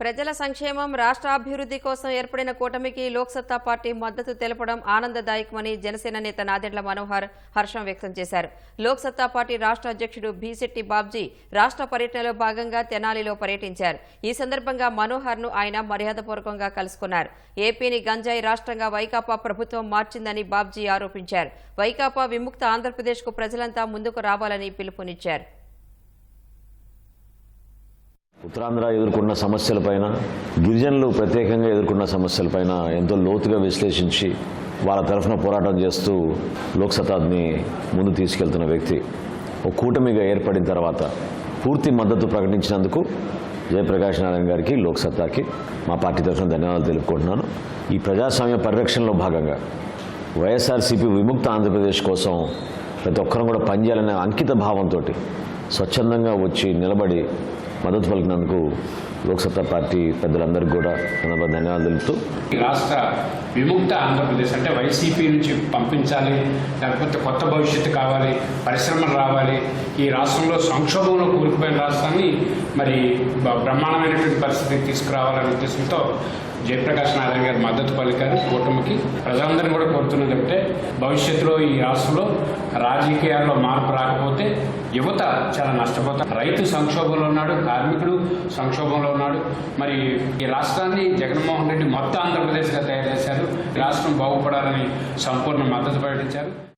ప్రజల సంక్షేమం రాష్ట్రాభివృద్ధి కోసం ఏర్పడిన కూటమికి లోక్సత్తా పార్టీ మద్దతు తెలపడం ఆనందదాయకమని జనసేన నేత నాదెండ్ల మనోహర్ హర్షం వ్యక్తం చేశారు. లోక్సత్తా పార్టీ రాష్ట్ర అధ్యక్షుడు భీశెట్టి బాబ్జీ రాష్ట్ర పర్యటనలో భాగంగా తెనాలిలో పర్యటించారు. ఈ సందర్భంగా మనోహర్ను ఆయన మర్యాదపూర్వకంగా కలుసుకున్నారు. ఏపీని గంజాయి రాష్ట్రంగా వైకాపా ప్రభుత్వం మార్చిందని బాబ్జీ ఆరోపించారు. వైకాపా విముక్త ఆంధ్రప్రదేశ్కు ప్రజలంతా ముందుకు రావాలని పిలుపునిచ్చారు. ఉత్తరాంధ్ర ఎదుర్కొన్న సమస్యలపైన గిరిజనులు ప్రత్యేకంగా ఎదుర్కొన్న సమస్యలపైన ఎంతో లోతుగా విశ్లేషించి వాళ్ళ తరఫున పోరాటం చేస్తూ లోక్సత్తాని ముందు తీసుకెళ్తున్న వ్యక్తి. ఒక కూటమిగా ఏర్పడిన తర్వాత పూర్తి మద్దతు ప్రకటించినందుకు జయప్రకాష్ నారాయణ గారికి లోక్సత్తాకి మా పార్టీ తరఫున ధన్యవాదాలు తెలుపుకుంటున్నాను. ఈ ప్రజాస్వామ్య పరిరక్షణలో భాగంగా వైఎస్ఆర్సీపీ విముక్త ఆంధ్రప్రదేశ్ కోసం ప్రతి ఒక్కరం కూడా పనిచేయాలనే అంకిత భావంతో స్వచ్ఛందంగా వచ్చి నిలబడి మద్దతు పలికినందుకు లోక్సత్తా పార్టీ పెద్దలందరికీ కూడా సందర్భంగా ధన్యవాదాలు తెలుపుతూ ఈ రాష్ట్ర విముక్త ఆంధ్రప్రదేశ్ అంటే వైసీపీ నుంచి పంపించాలి లేకపోతే కొత్త భవిష్యత్తు కావాలి పరిశ్రమలు రావాలి. ఈ రాష్ట్రంలో సంక్షోభంలో కూరుకుపోయిన రాష్ట్రాన్ని మరి బ్రహ్మాండమైనటువంటి పరిస్థితికి తీసుకురావాలనే ఉద్దేశంతో జయప్రకాష్ నారాయణ గారి మద్దతు పలికారు కూటమికి. ప్రజలందరినీ కూడా కోరుతున్నది అంటే భవిష్యత్తులో ఈ రాష్ట్రంలో రాజకీయాల్లో మార్పు రాకపోతే యువత చాలా నష్టపోతారు. రైతు సంక్షోభంలో ఉన్నాడు కార్మికుడు సంక్షోభంలో ఉన్నాడు. మరి ఈ రాష్ట్రాన్ని జగన్మోహన్ రెడ్డి మొత్తం ఆంధ్రప్రదేశ్గా తయారు చేశారు. ఈ రాష్ట్రం బాగుపడాలని సంపూర్ణ మద్దతు ప్రకటించారు.